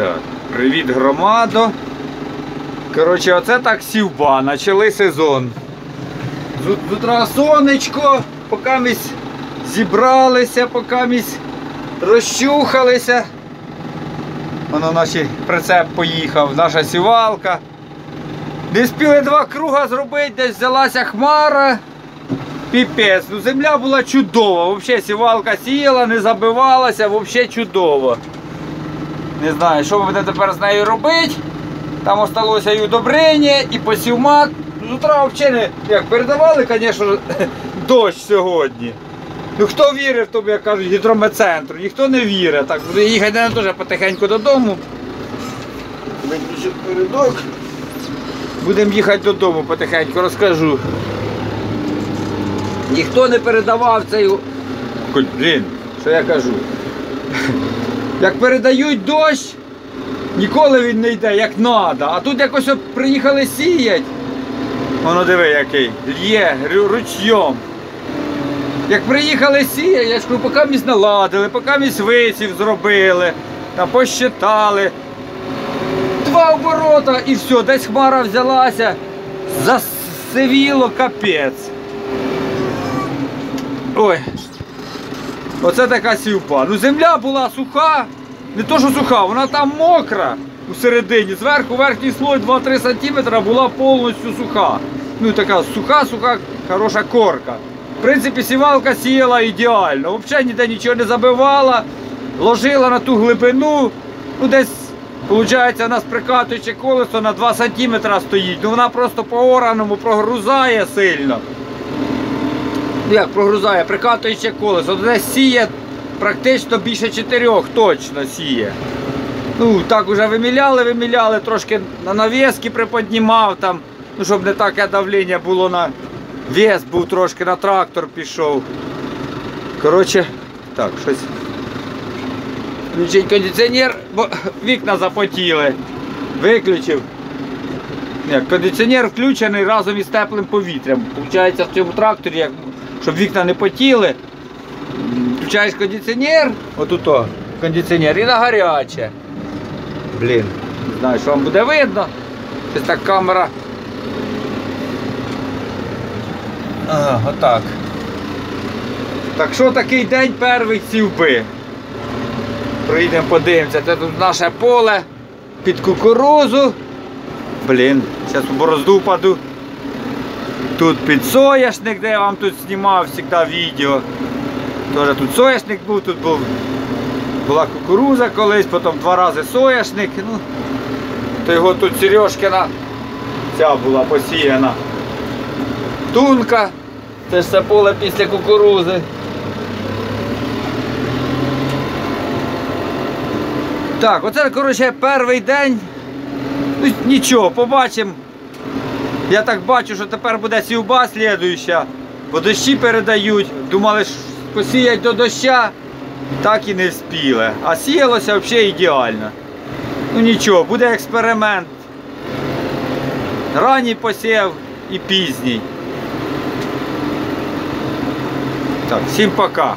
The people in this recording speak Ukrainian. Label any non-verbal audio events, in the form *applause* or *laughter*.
Так, привіт, громадо. Коротше, оце так сівба, почали сезон. З, утра сонечко, поки ми зібралися, поки ми розчухалися. Воно наш прицеп поїхав, наша сівалка. Не спіли два круга зробити, десь взялася хмара. Піпець, ну земля була чудова. Взагалі сівалка сіяла, не забивалася, взагалі чудово. Не знаю, що буде тепер з нею робити. Там осталося і удобрення, і посівмат. Ну, З утра взагалі не як передавали, звісно, *laughs* дощ сьогодні. Ну хто вірив в тому, як кажуть, гідрометцентру, ніхто не вірить. Так, буду їхати я теж потихеньку додому. Передок. Будемо їхати додому потихеньку, розкажу. Ніхто не передавав цей. Блін, що я кажу? Як передають дощ, ніколи він не йде, як треба. А тут якось приїхали сіять. Воно диви який. Лє ручйом. Як приїхали сіять, я ж поки місь наладили, поки місь висів зробили, там посчитали. Два оборота і все, десь хмара взялася, засивіло капець. Ой. Оце така сівпа. Ну земля була суха, не то що суха, вона там мокра у середині. Зверху верхній слой 2-3 см була повністю суха. Ну така суха-суха, хороша корка. В принципі, сівалка сіяла ідеально. Взагалі ніде нічого не забивала, ложила на ту глибину. Ну десь, виходить, у нас прикатуюче колесо на 2 см стоїть. Ну вона просто по ораному прогрузає сильно. Як прогрузає, прикатуюче колесо, десь сіє практично більше чотирьох точно сіє. Ну, так уже виміляли, виміляли, трошки на навіски приподнімав там, ну, щоб не таке давлення було на вес, був трошки на трактор пішов. Коротше, так, щось. Включить кондиціонер, бо вікна запотіли. Виключив. Ні, кондиціонер включений разом із теплим повітрям. Получається в цьому тракторі, як, щоб вікна не потіли. Включаєш кондиціонер, отут о, кондиціонер і на гаряче. Блін, не знаю, що вам буде видно. Ось так камера. Ага, отак. Так що такий день перший сівби? Прийдемо подивимося. Це тут наше поле під кукурузу. Блін, зараз у борозду впаду. Тут під соняшник, де я вам тут знімав завжди відео. Тоже тут соняшник був, тут був, була кукуруза колись, потім два рази соняшник. Ну, то його тут Сережкина ця була посіяна. Тунка. Це ж це поле після кукурузи. Так, оце, коротше, перший день. Ну, нічого, побачимо. Я так бачу, що тепер буде сівба слідуюча, бо дощі передають. Думали, що посіять до доща, так і не вспіли. А сіялося взагалі ідеально. Ну нічого, буде експеримент. Ранній посів і пізній. Так, всім пока.